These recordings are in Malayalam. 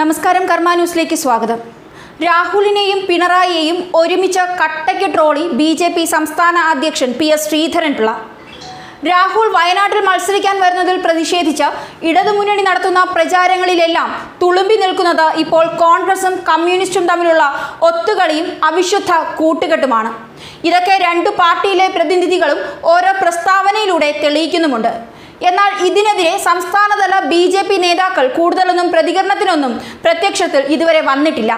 നമസ്കാരം കർമ്മ ന്യൂസിലേക്ക് സ്വാഗതം. രാഹുലിനെയും പിണറായിയെയും ഒരുമിച്ച് കട്ടയ്ക്ക് ട്രോളി ബി ജെ പി സംസ്ഥാന അധ്യക്ഷൻ പി എസ് ശ്രീധരൻപിള്ള. രാഹുൽ വയനാട്ടിൽ മത്സരിക്കാൻ വരുന്നതിൽ പ്രതിഷേധിച്ച് ഇടതുമുന്നണി നടത്തുന്ന പ്രചാരങ്ങളിലെല്ലാം തുളുമ്പി നിൽക്കുന്നത് ഇപ്പോൾ കോൺഗ്രസും കമ്മ്യൂണിസ്റ്റും തമ്മിലുള്ള ഒത്തുകളിയും അവിശുദ്ധ കൂട്ടുകെട്ടുമാണ്. ഇതൊക്കെ രണ്ടു പാർട്ടിയിലെ പ്രതിനിധികളും ഓരോ പ്രസ്താവനയിലൂടെ തെളിയിക്കുന്നുമുണ്ട്. എന്നാൽ ഇതിനെതിരെ സംസ്ഥാനതല ബി ജെ പി നേതാക്കൾ കൂടുതലൊന്നും പ്രതികരണത്തിനൊന്നും പ്രത്യക്ഷത്തിൽ ഇതുവരെ വന്നിട്ടില്ല.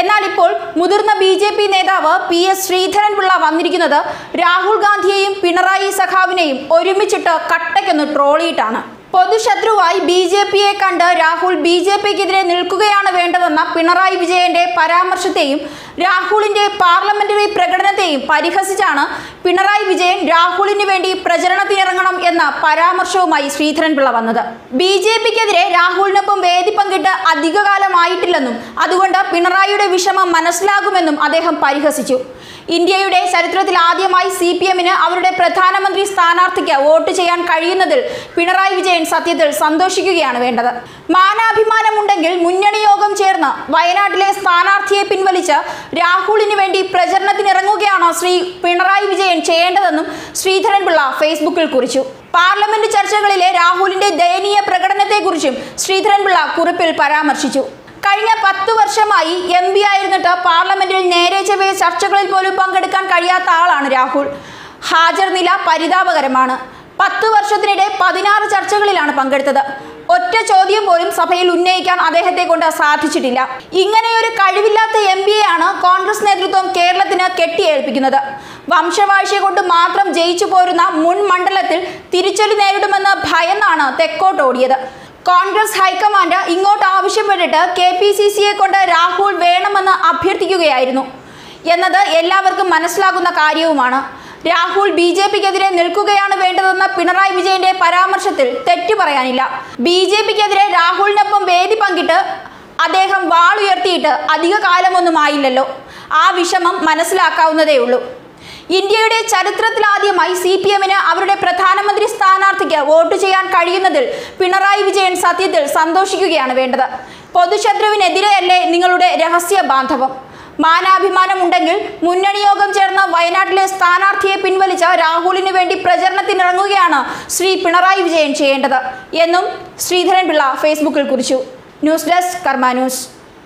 എന്നാൽ ഇപ്പോൾ മുതിർന്ന ബി ജെ പി നേതാവ് പി എസ് ശ്രീധരൻപിള്ള വന്നിരിക്കുന്നത് രാഹുൽ ഗാന്ധിയെയും പിണറായി സഖാവിനെയും ഒരുമിച്ചിട്ട് കട്ടയ്ക്കൊന്ന് ട്രോളിയിട്ടാണ്. പൊതുശത്രുവായി ബി ജെ പിയെ കണ്ട് രാഹുൽ ബി ജെ പിക്കെതിരെ നിൽക്കുകയാണ് വേണ്ടതെന്ന പിണറായി വിജയന്റെ പരാമർശത്തെയും രാഹുലിന്റെ പാർലമെന്ററി പ്രകടനത്തെയും പരിഹസിച്ചാണ് പിണറായി വിജയൻ രാഹുലിന് വേണ്ടി പ്രചരണത്തിനിറങ്ങണം എന്ന പരാമർശവുമായി ശ്രീധരൻപിള്ള വന്നത്. ബി ജെ പിക്കെതിരെ രാഹുലിനൊപ്പം വേദി പങ്കിട്ട് അധികകാലമായിട്ടില്ലെന്നും അതുകൊണ്ട് പിണറായിയുടെ വിഷമം മനസ്സിലാകുമെന്നും അദ്ദേഹം പരിഹസിച്ചു. ഇന്ത്യയുടെ ചരിത്രത്തിൽ ആദ്യമായി സി പി എമ്മിന് അവരുടെ പ്രധാനമന്ത്രി സ്ഥാനാർത്ഥിക്ക് വോട്ട് ചെയ്യാൻ കഴിയുന്നതിൽ പിണറായി വിജയൻ സത്യത്തിൽ സന്തോഷിക്കുകയാണ് വേണ്ടത്. മാനാഭിമാനമുണ്ടെങ്കിൽ മുന്നണി യോഗം ചേർന്ന് വയനാട്ടിലെ സ്ഥാനാർത്ഥിയെ പിൻവലിച്ച് രാഹുലിന് വേണ്ടി പ്രചരണത്തിനിറങ്ങുകയാണ് ശ്രീ പിണറായി വിജയൻ ചെയ്യേണ്ടതെന്നും ശ്രീധരൻപിള്ള ഫേസ്ബുക്കിൽ കുറിച്ചു. പാർലമെന്റ് ചർച്ചകളിലെ രാഹുലിന്റെ ദയനീയ പ്രകടനത്തെക്കുറിച്ചും ശ്രീധരൻപിള്ള കുറിപ്പിൽ പരാമർശിച്ചു. കഴിഞ്ഞ പത്ത് വർഷമായി എം പി ആയിരുന്നിട്ട് പാർലമെന്റിൽ നേരെ ചെവിയ ചർച്ചകളിൽ പോലും പങ്കെടുക്കാൻ കഴിയാത്ത ആളാണ് രാഹുൽ. ഹാജർ നില പരിതാപകരമാണ്. പത്ത് വർഷത്തിനിടെ പതിനാറ് ചർച്ചകളിലാണ് പങ്കെടുത്തത്. ഒറ്റ ചോദ്യം പോലും സഭയിൽ ഉന്നയിക്കാൻ അദ്ദേഹത്തെ കൊണ്ട് സാധിച്ചിട്ടില്ല. ഇങ്ങനെയൊരു കഴിവില്ലാത്ത എം ആണ് കോൺഗ്രസ് നേതൃത്വം കേരളത്തിന് കെട്ടിയേൽപ്പിക്കുന്നത്. വംശവാഴ്ച കൊണ്ട് മാത്രം ജയിച്ചു പോരുന്ന മുൻ മണ്ഡലത്തിൽ തിരിച്ചടി നേരിടുമെന്ന് ഭയന്നാണ് തെക്കോട്ടോടിയത്. കോൺഗ്രസ് ഹൈക്കമാൻഡ് ഇങ്ങോട്ട് ആവശ്യപ്പെട്ടിട്ട് കെ പി സി സിയെ കൊണ്ട് രാഹുൽ വേണമെന്ന് അഭ്യർത്ഥിക്കുകയായിരുന്നു. എന്നത് എല്ലാവർക്കും മനസ്സിലാകുന്ന കാര്യവുമാണ്. രാഹുൽ ബി ജെ പിക്കെതിരെ നിൽക്കുകയാണ് വേണ്ടതെന്ന പിണറായി വിജയന്റെ പരാമർശത്തിൽ തെറ്റു പറയാനില്ല. ബി ജെ പിക്കെതിരെ രാഹുലിനൊപ്പം വേദി പങ്കിട്ട് അദ്ദേഹം വാളുയർത്തിയിട്ട് അധിക കാലമൊന്നും ആയില്ലല്ലോ. ആ വിഷമം മനസ്സിലാക്കാവുന്നതേ ഉള്ളൂ. ഇന്ത്യയുടെ ചരിത്രത്തിലാദ്യമായി സി പി എമ്മിന് അവരുടെ പ്രധാനമന്ത്രി സ്ഥാനാർത്ഥിക്ക് വോട്ട് ചെയ്യാൻ കഴിയുന്നതിൽ പിണറായി വിജയൻ സത്യത്തിൽ സന്തോഷിക്കുകയാണ് വേണ്ടത്. പൊതുശത്രുവിനെതിരെയല്ലേ നിങ്ങളുടെ രഹസ്യ ബാന്ധവം മാനാഭിമാനമുണ്ടെങ്കിൽ മുന്നണി യോഗം ചേർന്ന വയനാട്ടിലെ സ്ഥാനാർത്ഥിയെ പിൻവലിച്ച രാഹുലിന് വേണ്ടി പ്രചരണത്തിനിറങ്ങുകയാണ് ശ്രീ പിണറായി വിജയൻ ചെയ്യേണ്ടത് എന്നും ശ്രീധരൻപിള്ള ഫേസ്ബുക്കിൽ കുറിച്ചു. News desk Karma news.